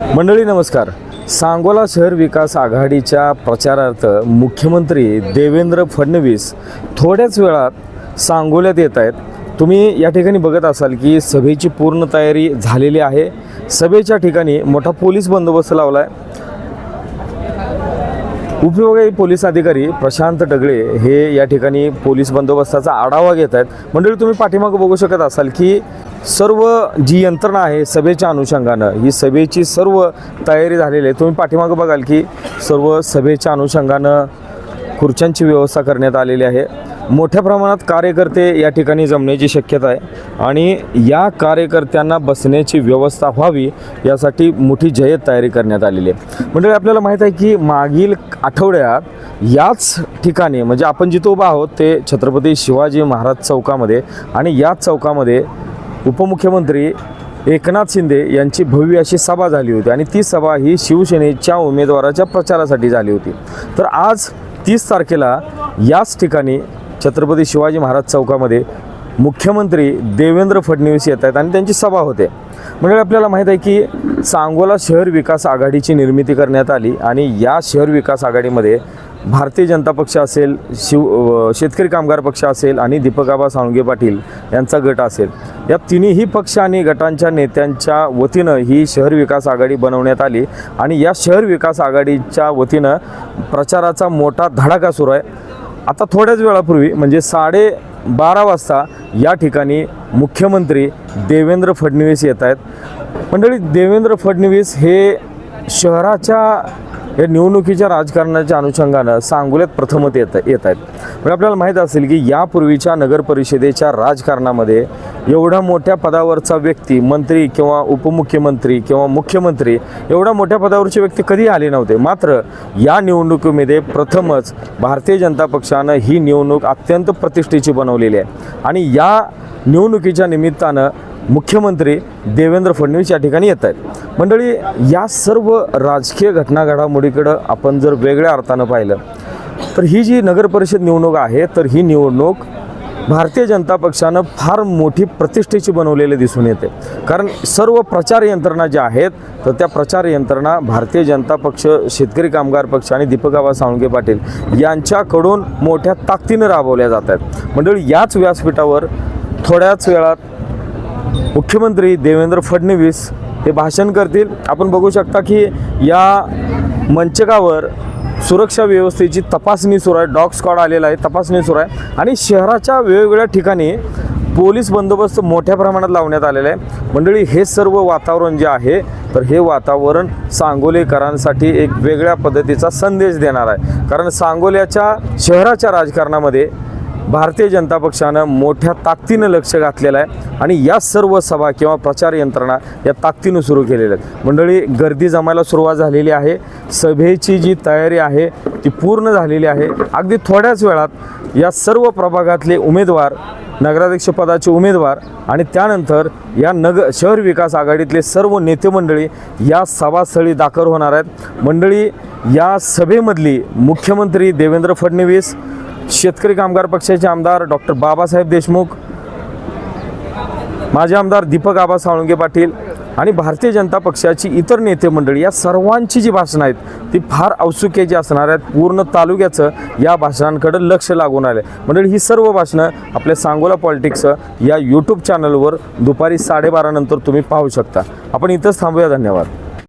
मंडळी नमस्कार. सांगोला शहर विकास आघाडीच्या प्रचारार्थ मुख्यमंत्री देवेंद्र फडणवीस थोड्याच वेळात सांगोल्यात येत आहेत. तुम्ही या ठिकाणी बघत असाल की सभेची पूर्ण तयारी झालेली आहे. सभेच्या ठिकाणी मोठा पोलीस बंदोबस्त लावला आहे उपविभागीय पोलीस अधिकारी प्रशांत डगळे हे या ठिकाणी पोलीस बंदोबस्ताचा आढावा घेत आहेत. मंडळी तुम्ही पाठीमागं बघू शकत असाल की सर्व जी यंत्रणा आहे सभेच्या अनुषंगानं ही सभेची सर्व तयारी झालेली आहे. तुम्ही पाठीमागं बघाल की सर्व सभेच्या अनुषंगानं खुर्च्यांची व्यवस्था करण्यात आलेली आहे. मोठ्या प्रमाणात कार्यकर्ते या ठिकाणी जमण्याची शक्यता आहे आणि या कार्यकर्त्यांना बसण्याची व्यवस्था व्हावी यासाठी मोठी जय्यत तयारी करण्यात आलेली आहे. म्हणजे आपल्याला माहीत आहे की मागील आठवड्यात याच ठिकाणी म्हणजे आपण जिथं उभा आहोत ते छत्रपती शिवाजी महाराज चौकामध्ये आणि याच चौकामध्ये उपमुख्यमंत्री एकनाथ शिंदे यांची भव्य अशी सभा झाली होती आणि ती सभा ही शिवसेनेच्या उमेदवाराच्या प्रचारासाठी झाली होती. तर आज तीस तारखेला याच ठिकाणी छत्रपती शिवाजी महाराज चौकामध्ये मुख्यमंत्री देवेंद्र फडणवीस येत आहेत आणि त्यांची सभा होते. म्हणजे आपल्याला माहीत आहे की सांगोला शहर विकास आघाडीची निर्मिती करण्यात आली आणि या शहर विकास आघाडीमध्ये भारतीय जनता पक्ष असेल शिव शेतकरी कामगार पक्ष असेल आणि दीपकाबा साळुंगे पाटील यांचा गट असेल. या तिन्ही पक्ष आणि गटांच्या नेत्यांच्या वतीनं ही शहर विकास आघाडी बनवण्यात आली आणि या शहर विकास आघाडीच्या वतीनं प्रचाराचा मोठा धडाका सुरू आहे. आता थोड्याच वेळापूर्वी म्हणजे साडे बारा वाजता या ठिकाणी मुख्यमंत्री देवेंद्र फडणवीस येत आहेत. मंडळी देवेंद्र फडणवीस हे शहराच्या हे निवडणुकीच्या राजकारणाच्या अनुषंगानं सांगोल्यात प्रथमत येत येत आहेत. म्हणजे आपल्याला माहीत असेल की यापूर्वीच्या नगरपरिषदेच्या राजकारणामध्ये एवढ्या मोठ्या पदावरचा व्यक्ती मंत्री किंवा उपमुख्यमंत्री किंवा मुख्यमंत्री एवढ्या मोठ्या पदावरचे व्यक्ती कधी आले नव्हते. मात्र या निवडणुकीमध्ये प्रथमच भारतीय जनता पक्षानं ही निवडणूक अत्यंत प्रतिष्ठेची बनवलेली आहे. आणि या निवडणुकीच्या निमित्तानं मुख्यमंत्री देवेंद्र फडणवीस या ठिकाणी येत आहेत. मंडळी या सर्व राजकीय घटना घडामोडीकडं आपण जर वेगळ्या अर्थानं पाहिलं तर ही जी नगर परिषद निवडणूक आहे तर ही निवडणूक भारतीय जनता पक्षानं फार मोठी प्रतिष्ठेची बनवलेली दिसून येते. कारण सर्व प्रचार यंत्रणा ज्या आहेत तर त्या प्रचार यंत्रणा भारतीय जनता पक्ष शेतकरी कामगार पक्ष आणि दीपकाबा साळुंके पाटील यांच्याकडून मोठ्या ताकदीनं राबवल्या जात आहेत. मंडळी याच व्यासपीठावर थोड्याच वेळात मुख्यमंत्री देवेंद्र फडणवीस हे भाषण करतील. आपण बघू शकता की या मंचकावर सुरक्षा व्यवस्थेची तपासणी सुरू आहे. डॉग स्कॉड आलेला आहे. तपासणी सुरू आहे. आणि शहराच्या वेगवेगळ्या ठिकाणी पोलीस बंदोबस्त मोठ्या प्रमाणात लावण्यात आलेला आहे. मंडळी हे सर्व वातावरण जे आहे तर हे वातावरण सांगोलेकरांसाठी एक वेगळ्या पद्धतीचा संदेश देणार आहे. कारण सांगोल्याच्या शहराच्या राजकारणामध्ये भारतीय जनता पक्षानं मोठ्या ताकदीनं लक्ष घातलेलं आहे आणि या सर्व सभा किंवा प्रचार यंत्रणा या ताकदीनं सुरू केलेल्या आहेत. मंडळी गर्दी जमायला सुरुवात झालेली आहे. सभेची जी तयारी आहे ती पूर्ण झालेली आहे. अगदी थोड्याच वेळात या सर्व प्रभागातले उमेदवार नगराध्यक्षपदाचे उमेदवार आणि त्यानंतर या नग शहर विकास आघाडीतले सर्व नेते मंडळी या सभास्थळी दाखल होणार आहेत. मंडळी या सभेमधली मुख्यमंत्री देवेंद्र फडणवीस शेतकरी कामगार पक्षाचे आमदार डॉक्टर बाबासाहेब देशमुख माझे आमदार दीपक आबा साळुंगे पाटील आणि भारतीय जनता पक्षाची इतर नेते मंडळी या सर्वांची जी भाषणं आहेत ती फार औत्सुक्याची असणार आहेत पूर्ण तालुक्याचं या भाषणांकडं लक्ष लागून आलं मंडळी ही सर्व भाषणं आपल्या सांगोला पॉलिटिक्सचं या यूट्यूब चॅनलवर दुपारी साडेबारानंतर तुम्ही पाहू शकता. आपण इथंच थांबूया. धन्यवाद.